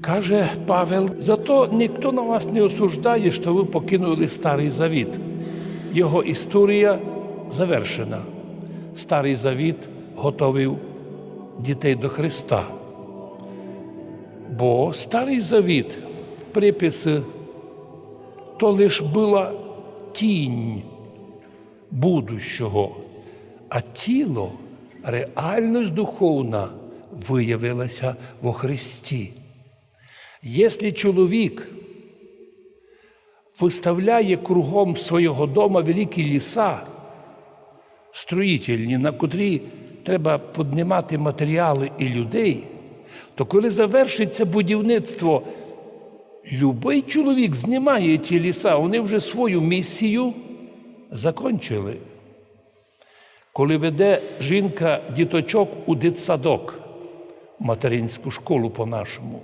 Каже Павел, зато ніхто на вас не осуждає, що ви покинули Старий Завіт. Його історія завершена. Старий Завіт готовив дітей до Христа. Бо Старий Завіт, приписи, то лиш була тінь будущого, а тіло, реальність духовна виявилася во Христі. Якщо чоловік виставляє кругом свого дома великі ліса, строїтельні, на котрі треба піднімати матеріали і людей, то коли завершиться будівництво, любий чоловік знімає ті ліса, вони вже свою місію закончили. Коли веде жінка діточок у дитсадок, материнську школу по-нашому,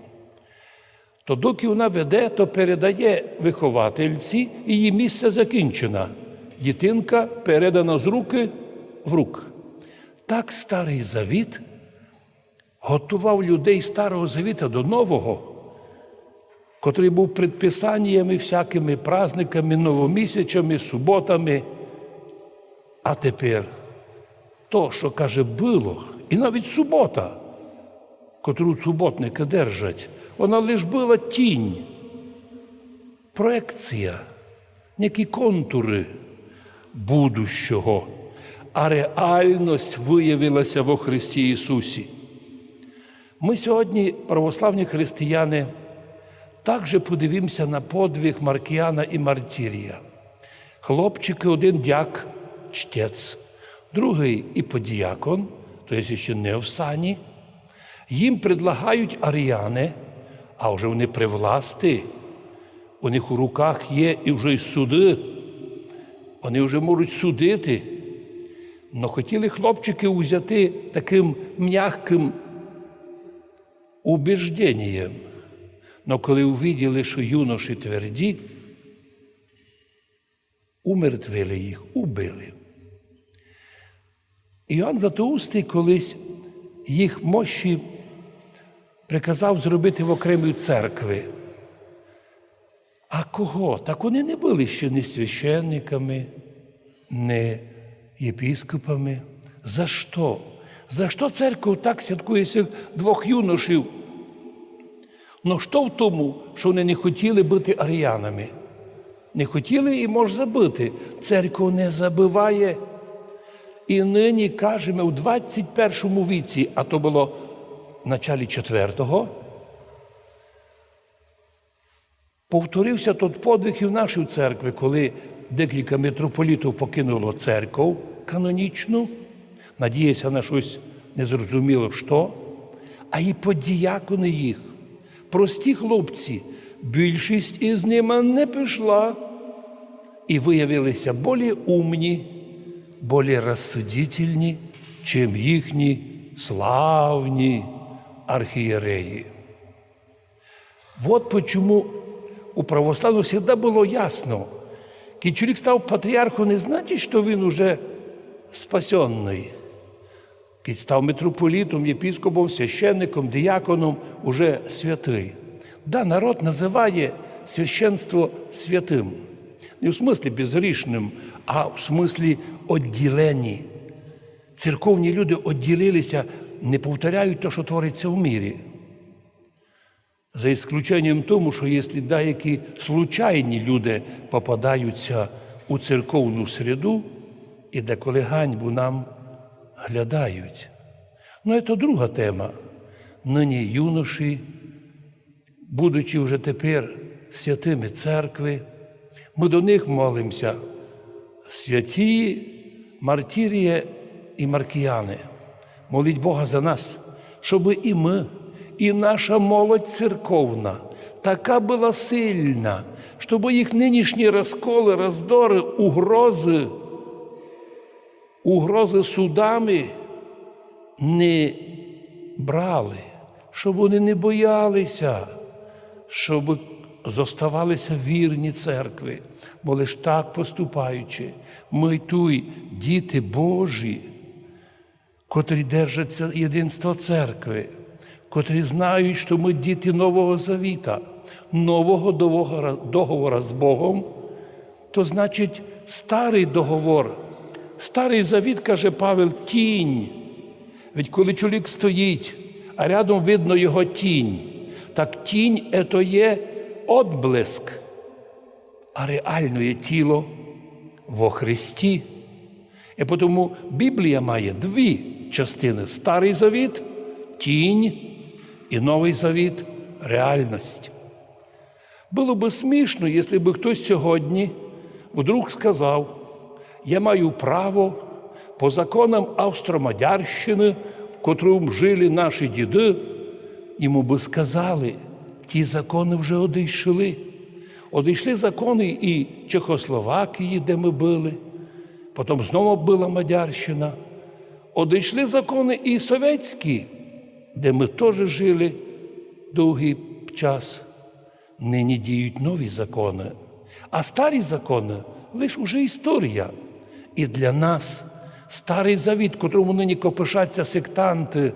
то доки вона веде, то передає виховательці, і її місце закінчено. Дітинка передана з руки в рук. Так старий завіт готував людей старого завіта до нового, котрий був предписаннями, всякими праздниками, новомісячами, суботами. А тепер то, що каже, було, і навіть субота, котру суботники держать, вона лише була тінь, проекція, які контури будущого, а реальність виявилася во Христі Ісусі. Ми сьогодні, православні християни, також подивимося на подвиг Маркіяна і Мартірія. Хлопчики, один дяк, чтець, другий іподіакон, є ще не в сані. Їм предлагають аріяни, а вже вони при власти. У них у руках є і вже й суди. Вони вже можуть судити. Но хотіли хлопчики взяти таким м'яким убіжденням. Но коли увиділи, що юноші тверді, умертвили їх, убили. Іоанн Златоустий колись їх мощі приказав зробити в окремій церкви. А кого? Так вони не були ще ні священниками, ні єпіскопами. За що? За що церква так святкує цих двох юношів? Ну що в тому, що вони не хотіли бути аріянами? Не хотіли і може забити. Церква не забиває. І нині кажемо в 21 віці, а то було в началі 4-го, повторився тот подвиг і в нашій церкві, коли декілька митрополітів покинуло церкву канонічну, надіється на щось незрозуміло що, а і подіякони їх, прості хлопці, більшість із ними не пішла і виявилися болі умні, более рассудительні, чим їхні славні архієреї. Вот почему у православних завжди було ясно, коли чоловік став патріархом, не значить, що він уже спасенний. Коли став митрополітом, єпіскопом, священником, діяконом, уже святий. Да, народ називає священство святим. Не в смислі безгрішним, а в смислі відділені. Церковні люди відділилися, не повторяють те, що твориться в мірі. За ісключенням тому, що якщо деякі случайні люди попадаються у церковну середу і деколи ганьбу нам глядають. Ну, це друга тема. Нині юноші, будучи вже тепер святими церкви, ми до них молимося. Святі Мартірія і Маркіяни, моліть Бога за нас, щоб і ми, і наша молодь церковна така була сильна, щоб їх нинішні розколи, роздори, угрози, угрози судами не брали, щоб вони не боялися, щоб зоставалися вірні церкви, бо лиш так поступаючи, ми туй, діти Божі, котрі держаться єдинства церкви, котрі знають, що ми діти Нового Завіта, нового договора, з Богом, то значить старий договор. Старий завіт, каже Павел, тінь. Ведь коли чоловік стоїть, а рядом видно його тінь, так тінь це є отблиск, а реально є тіло во Христі. І тому Біблія має дві частини: Старий Завіт, тінь і Новий Завіт реальність. Було би смішно, якщо б хтось сьогодні вдруг сказав, я маю право по законам Австро-Мадярщини, в котрому жили наші діди, йому би сказали, ті закони вже одійшли. Одійшли закони і Чехословакії, де ми були, потім знову була Мадярщина. Одійшли закони і совєтські, де ми теж жили довгий час. Нині діють нові закони, а старі закони лише уже історія. І для нас старий завіт, котрому нині копишаться сектанти,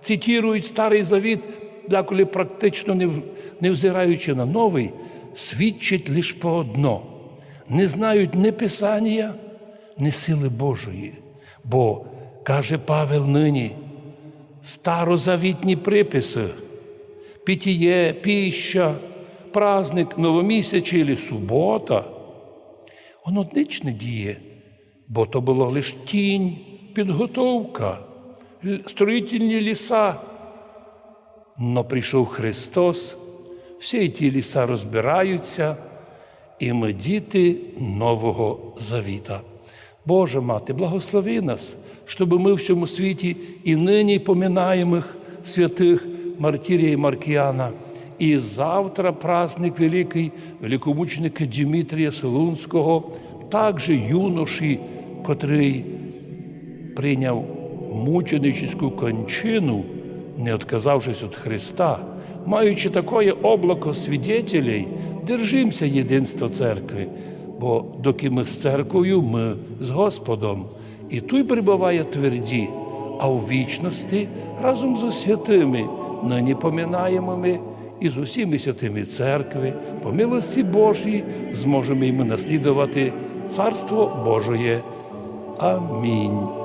цитують старий завіт, деколи практично не взираючи на новий, свідчить лише по одно. Не знають ні Писання, ні сили Божої. Бо, каже Павел нині, старозавітні приписи, питіє, піща, праздник, новомісячі і субота, воно не діє, бо то було лише тінь, підготовка, строїтельні ліса. Но прийшов Христос, всі ті ліса розбираються, і ми діти Нового Завіта. Боже мати, благослови нас, щоб ми в цьому світі і нині поминаємих святих Мартірія і Маркіяна, і завтра праздник великий великомученика Дмитрія Солунського, також юноші, котрий прийняв мученическу кончину, не отказавшись від Христа, маючи таке облако свідетелей, держимося єдинства церкви, бо доки ми з церквою, ми з Господом. І той прибуває тверді, а у вічності разом з святими, нині поминаємими і з усіми святими церкви, по милості Божій, зможемо і ми наслідувати Царство Божоє. Амінь.